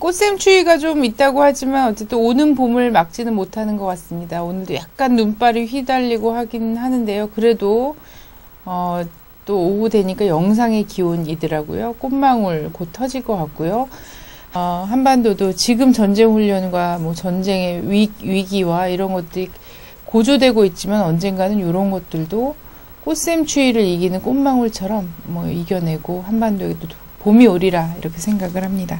꽃샘 추위가 좀 있다고 하지만 어쨌든 오는 봄을 막지는 못하는 것 같습니다. 오늘도 약간 눈발이 휘달리고 하긴 하는데요. 그래도 어, 또 오후 되니까 영상의 기온이더라고요. 꽃망울 곧 터질 것 같고요. 어, 한반도도 지금 전쟁 훈련과 뭐 전쟁의 위, 위기와 이런 것들이 고조되고 있지만 언젠가는 이런 것들도 꽃샘 추위를 이기는 꽃망울처럼 뭐 이겨내고 한반도에도 봄이 오리라 이렇게 생각을 합니다.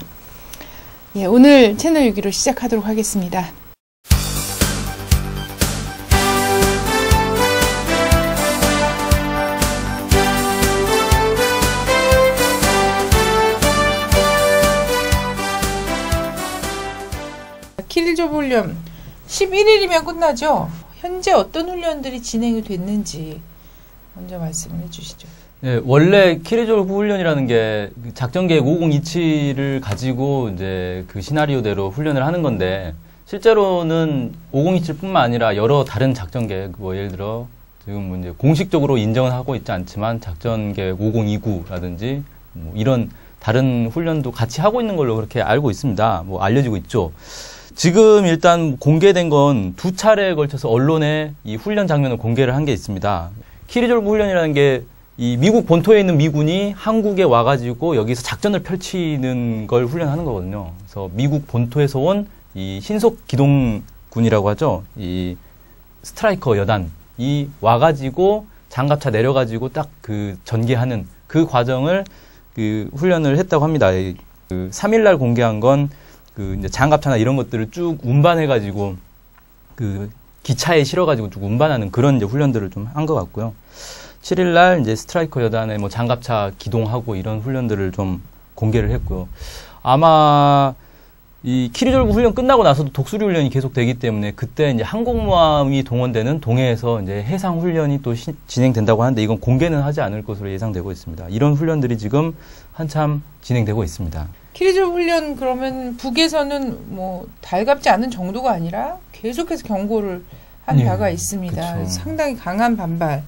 예, 오늘 채널 6기로 시작하도록 하겠습니다. 키릴조브 훈련 11일이면 끝나죠? 현재 어떤 훈련들이 진행이 됐는지 먼저 말씀을 해주시죠. 네, 원래 키리졸프 훈련이라는 게 작전 계획 5027을 가지고 이제 그 시나리오대로 훈련을 하는 건데 실제로는 5027뿐만 아니라 여러 다른 작전 계획 뭐 예를 들어 지금 뭐 이제 공식적으로 인정은 하고 있지 않지만 작전 계획 5029라든지 뭐 이런 다른 훈련도 같이 하고 있는 걸로 그렇게 알고 있습니다. 뭐 알려지고 있죠. 지금 일단 공개된 건 두 차례에 걸쳐서 언론에 이 훈련 장면을 공개를 한 게 있습니다. 키리졸브 훈련이라는 게 이 미국 본토에 있는 미군이 한국에 와가지고 여기서 작전을 펼치는 걸 훈련하는 거거든요. 그래서 미국 본토에서 온 이 신속 기동군이라고 하죠. 이 스트라이커 여단이 와가지고 장갑차 내려가지고 딱 그 전개하는 그 과정을 그 훈련을 했다고 합니다. 그 3일날 공개한 건 그 이제 장갑차나 이런 것들을 쭉 운반해가지고 그 기차에 실어가지고 쭉 운반하는 그런 이제 훈련들을 좀 한 것 같고요. 7일 날 이제 스트라이커 여단의 뭐 장갑차 기동하고 이런 훈련들을 좀 공개를 했고요. 아마 이 키리졸브 훈련 끝나고 나서도 독수리 훈련이 계속 되기 때문에 그때 이제 항공모함이 동원되는 동해에서 이제 해상 훈련이 또 시, 진행된다고 하는데 이건 공개는 하지 않을 것으로 예상되고 있습니다. 이런 훈련들이 지금 한참 진행되고 있습니다. 키리졸브 훈련 그러면 북에서는 뭐 달갑지 않은 정도가 아니라 계속해서 경고를 한 네, 바가 있습니다. 그쵸. 상당히 강한 반발.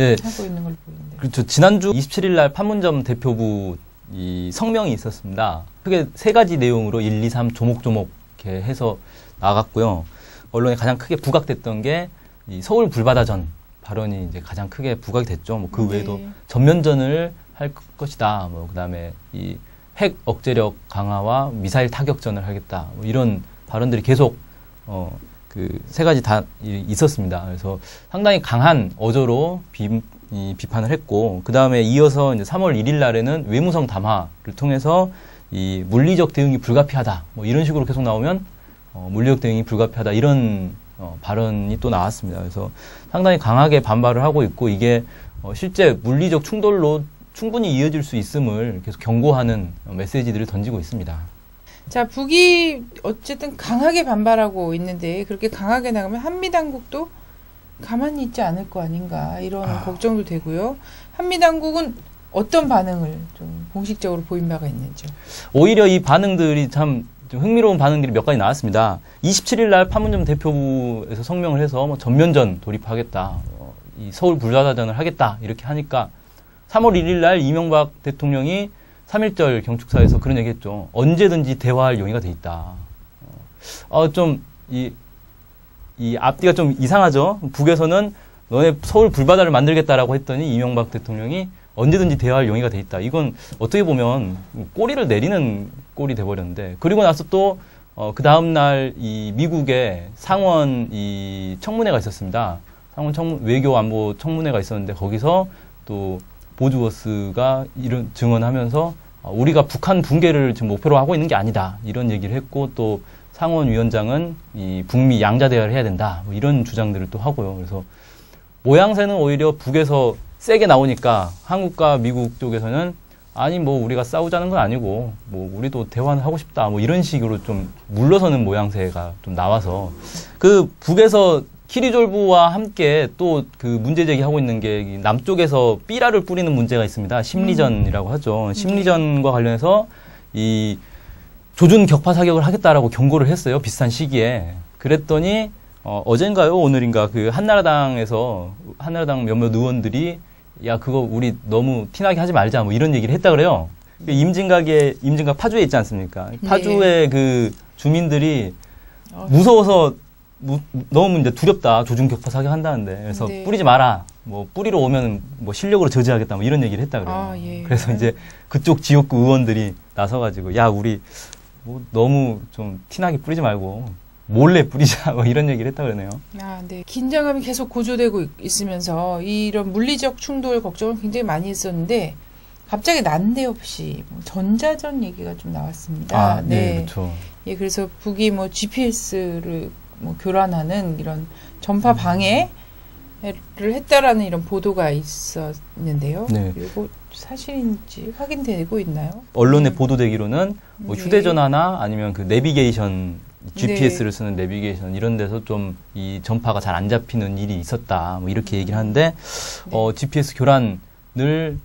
예. 하고 있는 걸 보이는데. 그렇죠. 지난주 27일 날 판문점 대표부 이 성명이 있었습니다. 크게 세 가지 내용으로 1, 2, 3 조목조목 이렇게 해서 나갔고요. 언론에 가장 크게 부각됐던 게 이 서울 불바다전 발언이 이제 가장 크게 부각이 됐죠. 뭐그 네. 외에도 전면전을 할 것이다. 뭐 그다음에 이 핵 억제력 강화와 미사일 타격전을 하겠다. 뭐 이런 발언들이 계속 어 그 세 가지 다 있었습니다. 그래서 상당히 강한 어조로 비, 이 비판을 했고 그 다음에 이어서 이제 3월 1일 날에는 외무성 담화를 통해서 이 물리적 대응이 불가피하다 뭐 이런 식으로 계속 나오면 어, 물리적 대응이 불가피하다 이런 어, 발언이 또 나왔습니다. 그래서 상당히 강하게 반발을 하고 있고 이게 어, 실제 물리적 충돌로 충분히 이어질 수 있음을 계속 경고하는 메시지들을 던지고 있습니다. 자, 북이 어쨌든 강하게 반발하고 있는데 그렇게 강하게 나가면 한미 당국도 가만히 있지 않을 거 아닌가 이런 아. 걱정도 되고요. 한미 당국은 어떤 반응을 좀 공식적으로 보인 바가 있는지요? 오히려 이 반응들이 참 흥미로운 반응들이 몇 가지 나왔습니다. 27일 날 판문점 대표부에서 성명을 해서 뭐 전면전 돌입하겠다, 어, 이 서울 불사다전을 하겠다 이렇게 하니까 3월 1일 날 이명박 대통령이 3.1절 경축사에서 그런 얘기 했죠. 언제든지 대화할 용의가 돼 있다. 어, 좀, 이, 이 앞뒤가 좀 이상하죠? 북에서는 너네 서울 불바다를 만들겠다라고 했더니 이명박 대통령이 언제든지 대화할 용의가 돼 있다. 이건 어떻게 보면 꼬리를 내리는 꼴이 돼버렸는데. 그리고 나서 또, 어, 그 다음날 이 미국의 상원 이 청문회가 있었습니다. 상원 청문, 외교 안보 청문회가 있었는데 거기서 또 보즈워스가 이런 증언하면서 어, 우리가 북한 붕괴를 지금 목표로 하고 있는 게 아니다. 이런 얘기를 했고 또 상원 위원장은 이 북미 양자 대화를 해야 된다. 뭐 이런 주장들을 또 하고요. 그래서 모양새는 오히려 북에서 세게 나오니까 한국과 미국 쪽에서는 아니 뭐 우리가 싸우자는 건 아니고 뭐 우리도 대화는 하고 싶다. 뭐 이런 식으로 좀 물러서는 모양새가 좀 나와서 그 북에서 키리졸브와 함께 또 그 문제 제기하고 있는 게 남쪽에서 삐라를 뿌리는 문제가 있습니다. 심리전이라고 음. 하죠. 심리전과 관련해서 이 조준 격파 사격을 하겠다라고 경고를 했어요. 비슷한 시기에. 그랬더니 어, 어젠가요? 오늘인가 그 한나라당에서 한나라당 몇몇 의원들이 야 그거 우리 너무 티나게 하지 말자 뭐 이런 얘기를 했다 그래요. 그 임진각에 임진각 파주에 있지 않습니까? 파주의 그 주민들이 어, 무서워서 무- 너무 이제 두렵다 조중 격파 사격 한다는데 그래서 네. 뿌리지 마라 뭐 뿌리러 오면 뭐 실력으로 저지하겠다 뭐 이런 얘기를 했다 그래요. 아, 예. 그래서 이제 그쪽 지역구 의원들이 나서가지고 야 우리 뭐 너무 좀 티나게 뿌리지 말고 몰래 뿌리자 뭐 이런 얘기를 했다 그러네요. 아, 네. 긴장감이 계속 고조되고 있- 있으면서 이런 물리적 충돌 걱정을 굉장히 많이 했었는데 갑자기 난데없이 뭐 전자전 얘기가 좀 나왔습니다. 아, 네, 그렇죠. 예, 그래서 북이 뭐 GPS를 뭐 교란하는 이런 전파 방해를 했다라는 이런 보도가 있었는데요. 네. 이거 사실인지 확인되고 있나요? 언론에 음. 보도되기로는 뭐 네. 휴대전화나 아니면 그 내비게이션 GPS를 쓰는 내비게이션 이런 데서 좀 이 전파가 잘 안 잡히는 일이 있었다 뭐 이렇게 얘기를 하는데 네. 어 GPS 교란을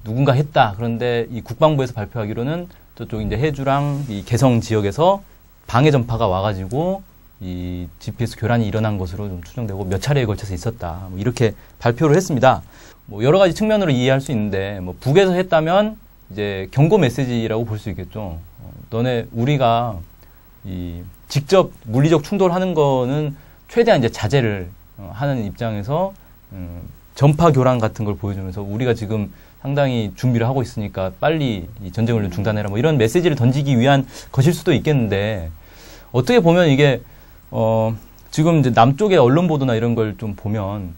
누군가 했다 그런데 이 국방부에서 발표하기로는 저쪽 이제 해주랑 이 개성 지역에서 방해 전파가 와가지고 이 GPS 교란이 일어난 것으로 좀 추정되고 몇 차례에 걸쳐서 있었다 뭐 이렇게 발표를 했습니다. 뭐 여러 가지 측면으로 이해할 수 있는데 뭐 북에서 했다면 이제 경고 메시지라고 볼 수 있겠죠. 어, 너네 우리가 이 직접 물리적 충돌하는 거는 최대한 이제 자제를 어, 하는 입장에서 음, 전파 교란 같은 걸 보여주면서 우리가 지금 상당히 준비를 하고 있으니까 빨리 이 전쟁을 좀 중단해라 뭐 이런 메시지를 던지기 위한 것일 수도 있겠는데 어떻게 보면 이게 어 지금 이제 남쪽의 언론 보도나 이런 걸 좀 보면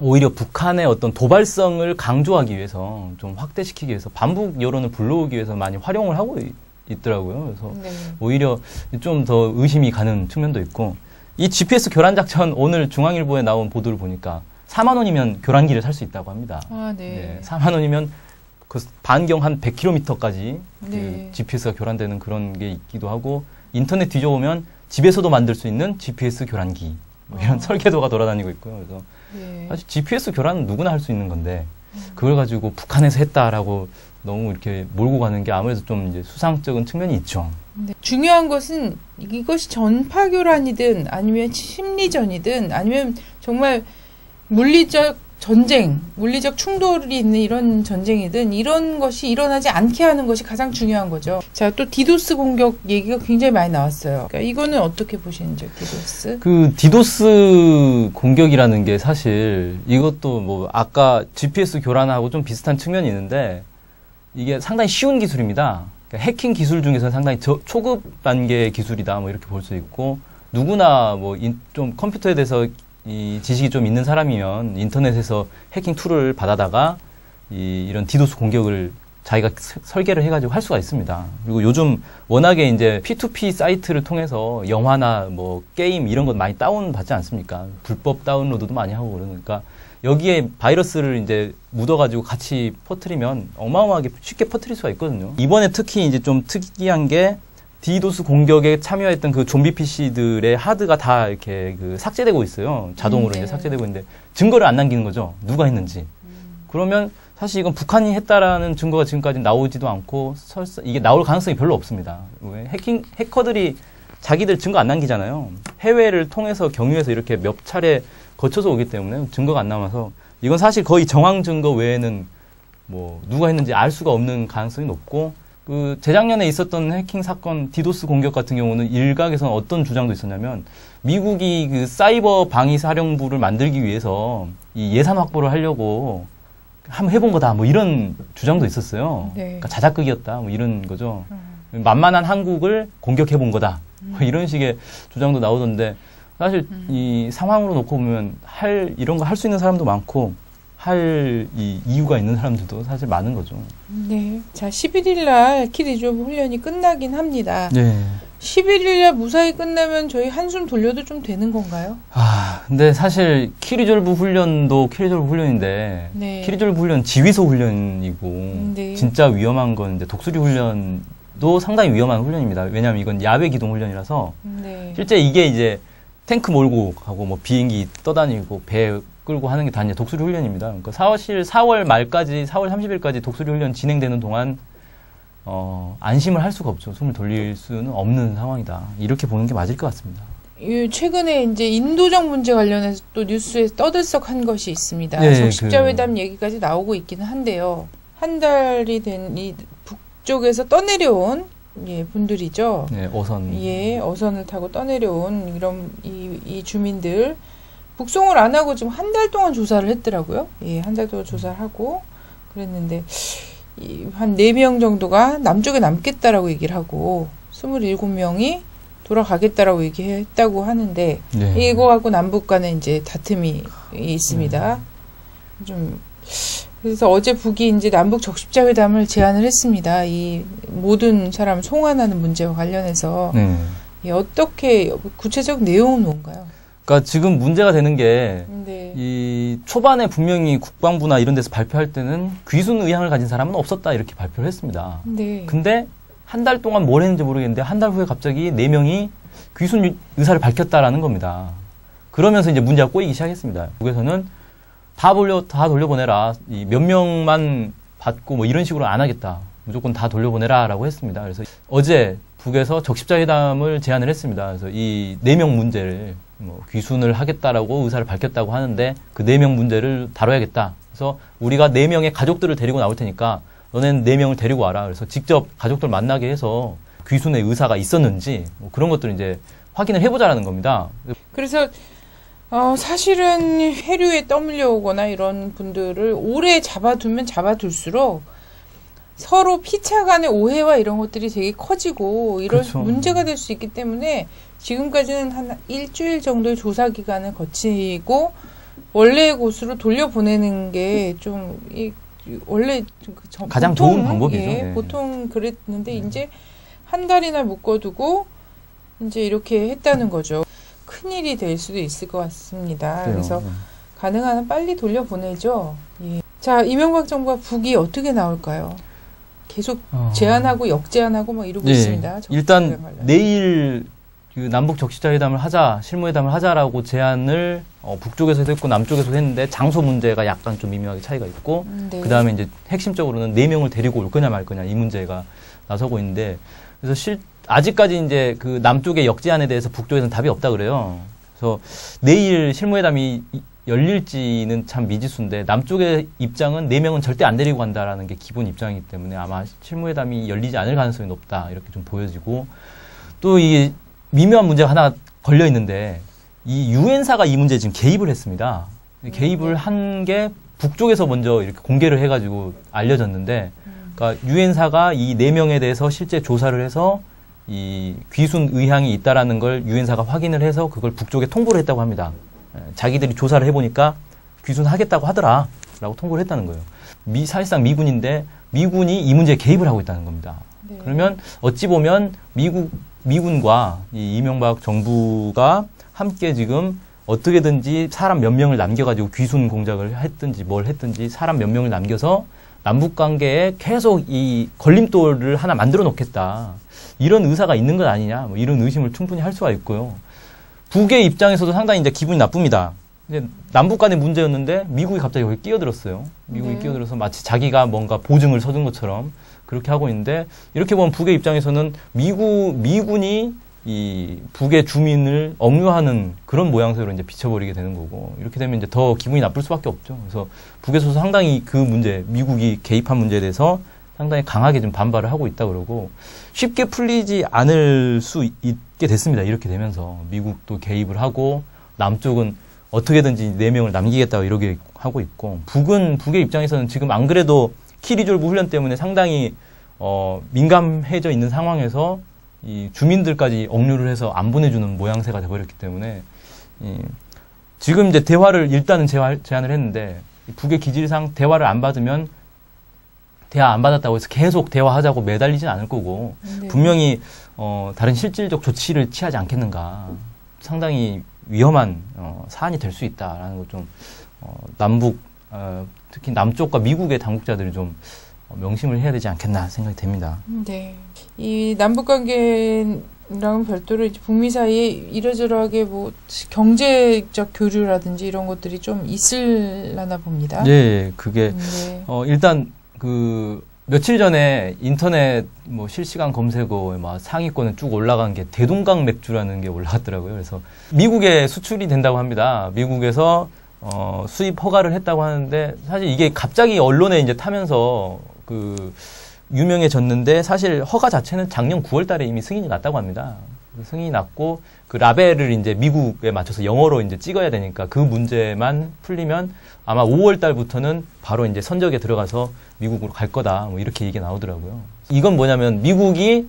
오히려 북한의 어떤 도발성을 강조하기 위해서 좀 확대시키기 위해서 반북 여론을 불러오기 위해서 많이 활용을 하고 있, 있더라고요. 그래서 네. 오히려 좀 더 의심이 가는 측면도 있고 이 GPS 교란 작전 오늘 중앙일보에 나온 보도를 보니까 4만 원이면 교란기를 살 수 있다고 합니다. 아, 네, 네. 4만 원이면 그 반경 한 100km까지 네. 그 GPS가 교란되는 그런 게 있기도 하고 인터넷 뒤져보면 집에서도 만들 수 있는 GPS 교란기 뭐 이런 아. 설계도가 돌아다니고 있고요. 그래서 네. 사실 GPS 교란은 누구나 할 수 있는 건데 그걸 가지고 북한에서 했다라고 너무 이렇게 몰고 가는 게 아무래도 좀 이제 수상적인 측면이 있죠. 네. 중요한 것은 이것이 전파 교란이든 아니면 심리전이든 아니면 정말 물리적 전쟁, 물리적 충돌이 있는 이런 전쟁이든 이런 것이 일어나지 않게 하는 것이 가장 중요한 거죠. 자, 또 디도스 공격 얘기가 굉장히 많이 나왔어요. 그러니까 이거는 어떻게 보시는지 디도스? 그 디도스 공격이라는 게 사실 이것도 뭐 아까 GPS 교란하고 좀 비슷한 측면이 있는데 이게 상당히 쉬운 기술입니다. 그러니까 해킹 기술 중에서 상당히 저- 초급 단계의 기술이다 뭐 이렇게 볼 수 있고 누구나 뭐 좀 컴퓨터에 대해서 이 지식이 좀 있는 사람이면 인터넷에서 해킹 툴을 받아다가 이 이런 디도스 공격을 자기가 스- 설계를 해가지고 할 수가 있습니다. 그리고 요즘 워낙에 이제 P2P 사이트를 통해서 영화나 뭐 게임 이런 것 많이 다운 받지 않습니까? 불법 다운로드도 많이 하고 그러니까 여기에 바이러스를 이제 묻어가지고 같이 퍼뜨리면 어마어마하게 쉽게 퍼뜨릴 수가 있거든요. 이번에 특히 이제 좀 특이한 게 디도스 공격에 참여했던 그 좀비 PC들의 하드가 다 이렇게 그 삭제되고 있어요. 자동으로 음, 네. 이제 삭제되고 있는데 증거를 안 남기는 거죠. 누가 했는지. 그러면 사실 이건 북한이 했다라는 증거가 지금까지 나오지도 않고 설사 이게 나올 가능성이 별로 없습니다. 왜 해킹 해커들이 자기들 증거 안 남기잖아요. 해외를 통해서 경유해서 이렇게 몇 차례 거쳐서 오기 때문에 증거가 안 남아서 이건 사실 거의 정황 증거 외에는 뭐 누가 했는지 알 수가 없는 가능성이 높고 그 재작년에 있었던 해킹 사건 디도스 공격 같은 경우는 일각에서는 어떤 주장도 있었냐면 미국이 그 사이버 방위 사령부를 만들기 위해서 이 예산 확보를 하려고 한번 해본 거다 뭐 이런 주장도 있었어요. 네. 그러니까 자작극이었다 뭐 이런 거죠. 만만한 한국을 공격해 본 거다. 뭐 이런 식의 주장도 나오던데 사실 이 상황으로 놓고 보면 할 이런 거 할 수 있는 사람도 많고 할 이 이유가 있는 사람들도 사실 많은 거죠. 네. 자, 11일 날 키리조브 훈련이 끝나긴 합니다. 네. 11일 날 무사히 끝나면 저희 한숨 돌려도 좀 되는 건가요? 아, 근데 사실 키리졸브 훈련도 키리졸브 훈련인데 네. 키리졸브 훈련 지휘소 훈련이고 네. 진짜 위험한 건 이제 독수리 훈련도 상당히 위험한 훈련입니다. 왜냐하면 이건 야외 기동 훈련이라서 네. 실제 이게 이제 탱크 몰고 가고 뭐 비행기 떠다니고 배 끌고 하는 게다 이제 독수리 훈련입니다. 그러니까 4월 4월 말까지 4월 30일까지 독수리 훈련 진행되는 동안 어, 안심을 할 수가 없죠. 숨을 돌릴 수는 없는 상황이다. 이렇게 보는 게 맞을 것 같습니다. 이 최근에 이제 인도적 문제 관련해서 또 뉴스에 떠들썩한 것이 있습니다. 네, 적십자회담 얘기까지 나오고 있기는 한데요. 한 달이 된 이 북쪽에서 떠내려온 예, 분들이죠. 네, 어선. 예, 어선을 타고 떠내려온 이런 이, 이 주민들 북송을 안 하고 지금 한 달 동안 조사를 했더라고요. 예, 한 달 동안 조사를 하고 그랬는데 이, 한네 명 정도가 남쪽에 남겠다라고 얘기를 하고 27명이 돌아가겠다라고 얘기했다고 하는데 네. 이거하고 남북 간에 이제 다툼이 있습니다. 좀 그래서 어제 북이 이제 남북 적십자 회담을 제안을 했습니다. 이 모든 사람 송환하는 문제와 관련해서 네. 예, 어떻게 구체적 내용은 뭔가요? 그러니까 지금 문제가 되는 게 근데 이 초반에 분명히 국방부나 이런 데서 발표할 때는 귀순 의향을 가진 사람은 없었다 이렇게 발표를 했습니다. 근데 근데 한 달 동안 뭘 했는지 모르겠는데 한 달 후에 갑자기 네 명이 귀순 유- 의사를 밝혔다라는 겁니다. 그러면서 이제 문제가 꼬이기 시작했습니다. 북에서는 다 돌려 다 돌려보내라. 이 몇 명만 받고 뭐 이런 식으로 안 하겠다. 무조건 다 돌려보내라라고 했습니다. 그래서 어제 북에서 적십자 회담을 제안을 했습니다. 그래서 이 네 명 문제를 뭐 귀순을 하겠다라고 의사를 밝혔다고 하는데 그 네 명 문제를 다뤄야겠다. 그래서 우리가 네 명의 가족들을 데리고 나올 테니까 너네는 네 명을 데리고 와라. 그래서 직접 가족들 만나게 해서 귀순의 의사가 있었는지 뭐 그런 것들을 이제 확인을 해보자라는 겁니다. 그래서 어, 사실은 해류에 떠밀려 오거나 이런 분들을 오래 잡아두면 잡아둘수록 서로 피차 간의 오해와 이런 것들이 되게 커지고 이런 그렇죠. 문제가 될 수 있기 때문에 지금까지는 한 일주일 정도의 조사 기간을 거치고 원래의 곳으로 돌려보내는 게좀 이, 원래 그 저- 가장 보통, 좋은 방법이죠. 예, 네. 보통 그랬는데 이제 한 달이나 묶어두고 이제 이렇게 했다는 거죠. 큰 일이 될 수도 있을 것 같습니다. 그래서 네. 가능한 한 빨리 돌려보내죠. 예. 자, 이명박 정부가 북이 어떻게 나올까요? 계속 어. 제안하고 역제안하고 막 이러고 네. 있습니다. 일단. 내일 그 남북 적시자 회담을 하자, 실무회담을 하자라고 제안을 어, 북쪽에서도 했고 남쪽에서도 했는데 장소 문제가 약간 좀 미묘하게 차이가 있고 음, 네. 그 다음에 이제 핵심적으로는 네 명을 데리고 올 거냐 말 거냐 이 문제가 나서고 있는데 그래서 실 아직까지 이제 그 남쪽의 역제안에 대해서 북쪽에서는 답이 없다 그래요. 그래서 내일 실무회담이 이- 열릴지는 참 미지수인데 남쪽의 입장은 네 명은 절대 안 데리고 간다라는 게 기본 입장이기 때문에 아마 실무회담이 열리지 않을 가능성이 높다 이렇게 좀 보여지고 또이 미묘한 문제가 하나 걸려 있는데 이 유엔사가 이 문제에 지금 개입을 했습니다. 개입을 한 게 북쪽에서 먼저 이렇게 공개를 해가지고 알려졌는데, 그러니까 유엔사가 이 네 명에 대해서 실제 조사를 해서 이 귀순 의향이 있다라는 걸 유엔사가 확인을 해서 그걸 북쪽에 통보를 했다고 합니다. 에, 자기들이 조사를 해보니까 귀순하겠다고 하더라라고 통보를 했다는 거예요. 미 사실상 미군인데 미군이 이 문제에 개입을 하고 있다는 겁니다. 네. 그러면 어찌 보면 미국 미군과 이 이명박 정부가 함께 지금 어떻게든지 사람 몇 명을 남겨가지고 귀순 공작을 했든지 뭘 했든지 사람 몇 명을 남겨서 남북 관계에 계속 이 걸림돌을 하나 만들어 놓겠다 이런 의사가 있는 것 아니냐 뭐 이런 의심을 충분히 할 수가 있고요. 북의 입장에서도 상당히 이제 기분이 나쁩니다. 이제 남북 간의 문제였는데 미국이 갑자기 거기 끼어들었어요. 미국이 네. 끼어들어서 마치 자기가 뭔가 보증을 서준 것처럼 그렇게 하고 있는데 이렇게 보면 북의 입장에서는 미국 미군이 이 북의 주민을 억류하는 그런 모양새로 이제 비춰버리게 되는 거고 이렇게 되면 이제 더 기분이 나쁠 수밖에 없죠. 그래서 북에서도 상당히 그 문제 미국이 개입한 문제에 대해서 상당히 강하게 좀 반발을 하고 있다 그러고 쉽게 풀리지 않을 수 있 게 됐습니다. 이렇게 되면서 미국도 개입을 하고 남쪽은 어떻게든지 네 명을 남기겠다고 이러게 하고 있고 북은 북의 입장에서는 지금 안 그래도 키리졸브 훈련 때문에 상당히 어, 민감해져 있는 상황에서 이 주민들까지 억류를 해서 안 보내주는 모양새가 돼버렸기 때문에 이 지금 이제 대화를 일단은 제안을 했는데 이 북의 기질상 대화를 안 받으면 대화 안 받았다고 해서 계속 대화하자고 매달리진 않을 거고 네. 분명히 어, 다른 실질적 조치를 취하지 않겠는가 상당히 위험한 어, 사안이 될 수 있다라는 걸좀 어, 남북 어, 특히 남쪽과 미국의 당국자들이 좀 어, 명심을 해야 되지 않겠나 생각이 됩니다. 네. 이 남북 관계랑은 별도로 이제 북미 사이에 이러저러하게 뭐 경제적 교류라든지 이런 것들이 좀 있을라나 봅니다. 네, 그게 네. 어, 일단 그 며칠 전에 인터넷 뭐 실시간 검색어에 막 상위권에 쭉 올라간 게 대동강 맥주라는 게 올라갔더라고요. 그래서 미국에 수출이 된다고 합니다. 미국에서 어, 수입 허가를 했다고 하는데 사실 이게 갑자기 언론에 이제 타면서 그 유명해졌는데 사실 허가 자체는 작년 9월 달에 이미 승인이 났다고 합니다. 승인이 났고 그 라벨을 이제 미국에 맞춰서 영어로 이제 찍어야 되니까 그 문제만 풀리면 아마 5월 달부터는 바로 이제 선적에 들어가서 미국으로 갈 거다. 뭐 이렇게 얘기 나오더라고요. 이건 뭐냐면 미국이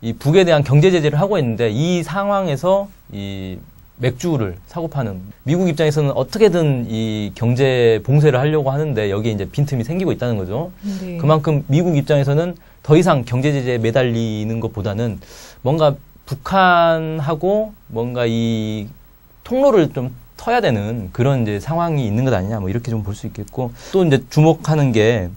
이 북에 대한 경제 제재를 하고 있는데 이 상황에서 이 맥주를 사고 파는 미국 입장에서는 어떻게든 이 경제 봉쇄를 하려고 하는데 여기에 이제 빈틈이 생기고 있다는 거죠. 네. 그만큼 미국 입장에서는 더 이상 경제 제재에 매달리는 것보다는 뭔가 북한하고 뭔가 이 통로를 좀 터야 되는 그런 이제 상황이 있는 것 아니냐 뭐 이렇게 좀 볼 수 있겠고 또 이제 주목하는 게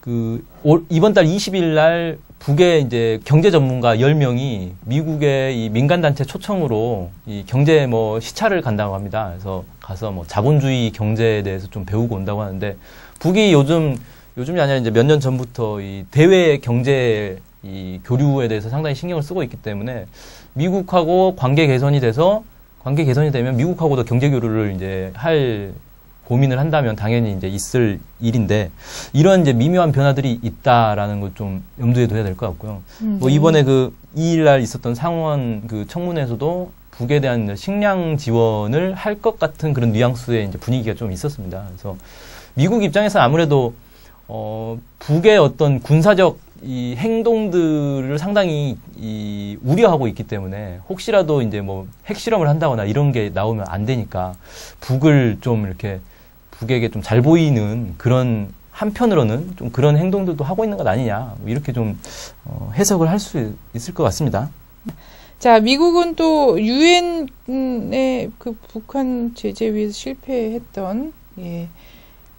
그 이번 달 20일 날 북의 이제 경제 전문가 10명이 미국의 이 민간 단체 초청으로 이 경제 뭐 시차를 간다고 합니다. 그래서 가서 뭐 자본주의 경제에 대해서 좀 배우고 온다고 하는데 북이 요즘, 요즘이 아니라 이제 몇 년 전부터 이 대외 경제 이 교류에 대해서 상당히 신경을 쓰고 있기 때문에 미국하고 관계 개선이 돼서 관계 개선이 되면 미국하고도 경제 교류를 이제 할 고민을 한다면 당연히 이제 있을 일인데 이런 이제 미묘한 변화들이 있다라는 것 좀 염두에 둬야 될 것 같고요. 음, 뭐 네. 이번에 그 2일 날 있었던 상원 그 청문회에서도 북에 대한 식량 지원을 할 것 같은 그런 뉘앙스의 이제 분위기가 좀 있었습니다. 그래서 미국 입장에서 아무래도 어 북의 어떤 군사적 이 행동들을 상당히 이 우려하고 있기 때문에 혹시라도 이제 뭐 핵실험을 한다거나 이런 게 나오면 안 되니까 북을 좀 이렇게 북에게 좀 잘 보이는 그런 한편으로는 좀 그런 행동들도 하고 있는 것 아니냐 뭐 이렇게 좀 어, 해석을 할 수 있을 것 같습니다. 자, 미국은 또 유엔의 그 북한 제재 위에서 실패했던 예.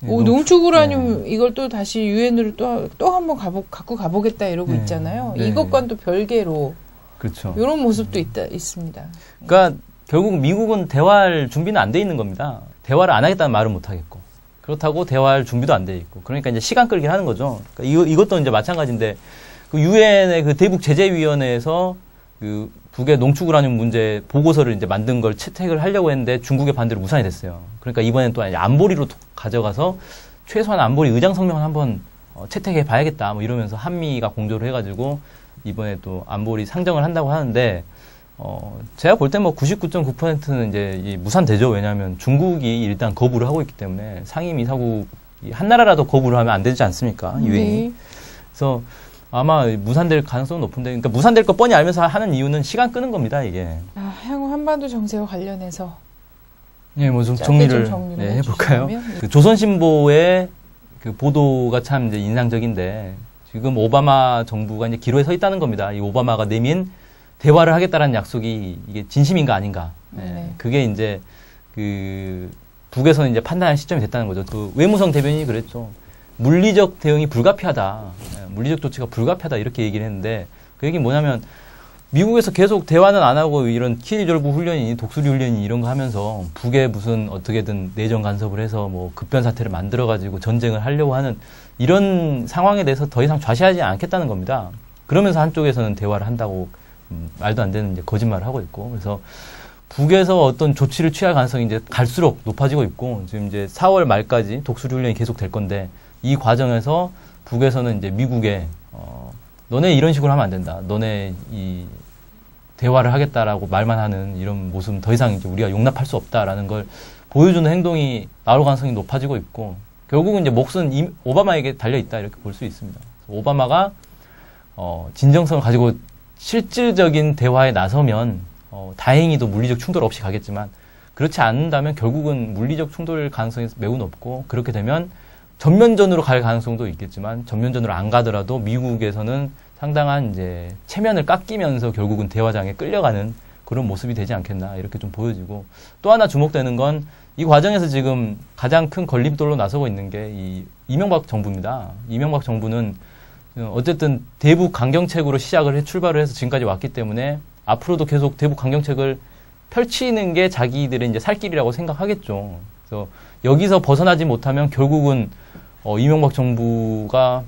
오, 네, 농축 우라늄 이걸 또 다시 유엔으로 또 또 한번 가보, 갖고 가보겠다 이러고 네. 있잖아요. 네. 이것과는 또 별개로 그렇죠. 이런 모습도 있다 있습니다. 그러니까 결국 미국은 대화할 준비는 안 돼 있는 겁니다. 대화를 안 하겠다는 말은 못 하겠고 그렇다고 대화할 준비도 안 돼 있고 그러니까 이제 시간 끌기 하는 거죠. 그러니까 이거 이것도 이제 마찬가지인데 그 유엔의 그 대북 제재위원회에서 그 북의 농축 우라늄 문제 보고서를 이제 만든 걸 채택을 하려고 했는데 중국의 반대로 무산이 됐어요. 그러니까 이번엔 또 안보리로 도- 가져가서 최소한 안보리 의장 성명을 한번 어, 채택해 봐야겠다 뭐 이러면서 한미가 공조를 해가지고 이번에 또 안보리 상정을 한다고 하는데 어, 제가 볼 때 뭐 99.9%는 이제 이 무산되죠. 왜냐하면 중국이 일단 거부를 하고 있기 때문에 상임 이사국 이 한나라라도 거부를 하면 안 되지 않습니까? 유엔이. 네. 그래서 아마 무산될 가능성은 높은데, 그러니까 무산될 거 뻔히 알면서 하는 이유는 시간 끄는 겁니다, 이게. 아, 향후 한반도 정세와 관련해서 예, 뭐 좀 정리를, 좀 정리를 네, 해볼까요? 그 조선신보의 그 보도가 참 이제 인상적인데, 지금 오바마 정부가 이제 기로에 서 있다는 겁니다. 이 오바마가 내민 대화를 하겠다라는 약속이 이게 진심인가 아닌가. 예, 네. 그게 이제 그 북에서는 이제 판단할 시점이 됐다는 거죠. 그 외무성 대변인이 그랬죠. 물리적 대응이 불가피하다. 예, 물리적 조치가 불가피하다 이렇게 얘기를 했는데 그 얘기는 뭐냐면 미국에서 계속 대화는 안 하고 이런 키리졸브 훈련이 독수리 훈련이 이런 거 하면서 북에 무슨 어떻게든 내정 간섭을 해서 뭐 급변 사태를 만들어 가지고 전쟁을 하려고 하는 이런 상황에 대해서 더 이상 좌시하지 않겠다는 겁니다. 그러면서 한쪽에서는 대화를 한다고 음, 말도 안 되는 이제 거짓말을 하고 있고 그래서 북에서 어떤 조치를 취할 가능성이 이제 갈수록 높아지고 있고 지금 이제 4월 말까지 독수리 훈련이 계속 될 건데 이 과정에서 북에서는 이제 미국에 어 너네 이런 식으로 하면 안 된다. 너네 이 대화를 하겠다라고 말만 하는 이런 모습은 더 이상 이제 우리가 용납할 수 없다라는 걸 보여주는 행동이 나올 가능성이 높아지고 있고 결국은 이제 몫은 이- 오바마에게 달려 있다 이렇게 볼 수 있습니다. 오바마가 어 진정성을 가지고 실질적인 대화에 나서면 어, 다행히도 물리적 충돌 없이 가겠지만 그렇지 않는다면 결국은 물리적 충돌 가능성이 매우 높고 그렇게 되면 전면전으로 갈 가능성도 있겠지만 전면전으로 안 가더라도 미국에서는 상당한 이제 체면을 깎이면서 결국은 대화장에 끌려가는 그런 모습이 되지 않겠나 이렇게 좀 보여지고 또 하나 주목되는 건 이 과정에서 지금 가장 큰 걸림돌로 나서고 있는 게 이 이명박 정부입니다. 이명박 정부는 어, 어쨌든 대북 강경책으로 시작을 해 출발을 해서 지금까지 왔기 때문에 앞으로도 계속 대북 강경책을 펼치는 게 자기들의 이제 살 길이라고 생각하겠죠. 그래서 여기서 벗어나지 못하면 결국은 어, 이명박 정부가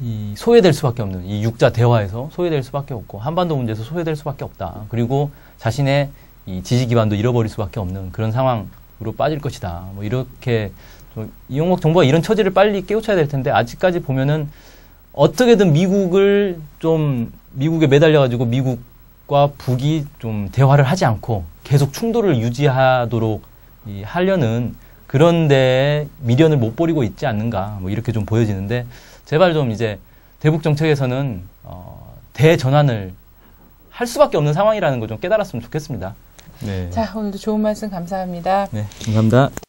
이 소외될 수밖에 없는 이 육자 대화에서 소외될 수밖에 없고 한반도 문제에서 소외될 수밖에 없다. 그리고 자신의 이 지지 기반도 잃어버릴 수밖에 없는 그런 상황으로 빠질 것이다. 뭐 이렇게 좀 이명박 정부가 이런 처지를 빨리 깨우쳐야 될 텐데 아직까지 보면은 어떻게든 미국을 좀 미국에 매달려 가지고 미국과 북이 좀 대화를 하지 않고 계속 충돌을 유지하도록 이 하려는 그런데 미련을 못 버리고 있지 않는가 뭐 이렇게 좀 보여지는데 제발 좀 이제 대북 정책에서는 어, 대전환을 할 수밖에 없는 상황이라는 걸 좀 깨달았으면 좋겠습니다. 네. 자, 오늘도 좋은 말씀 감사합니다. 네, 감사합니다.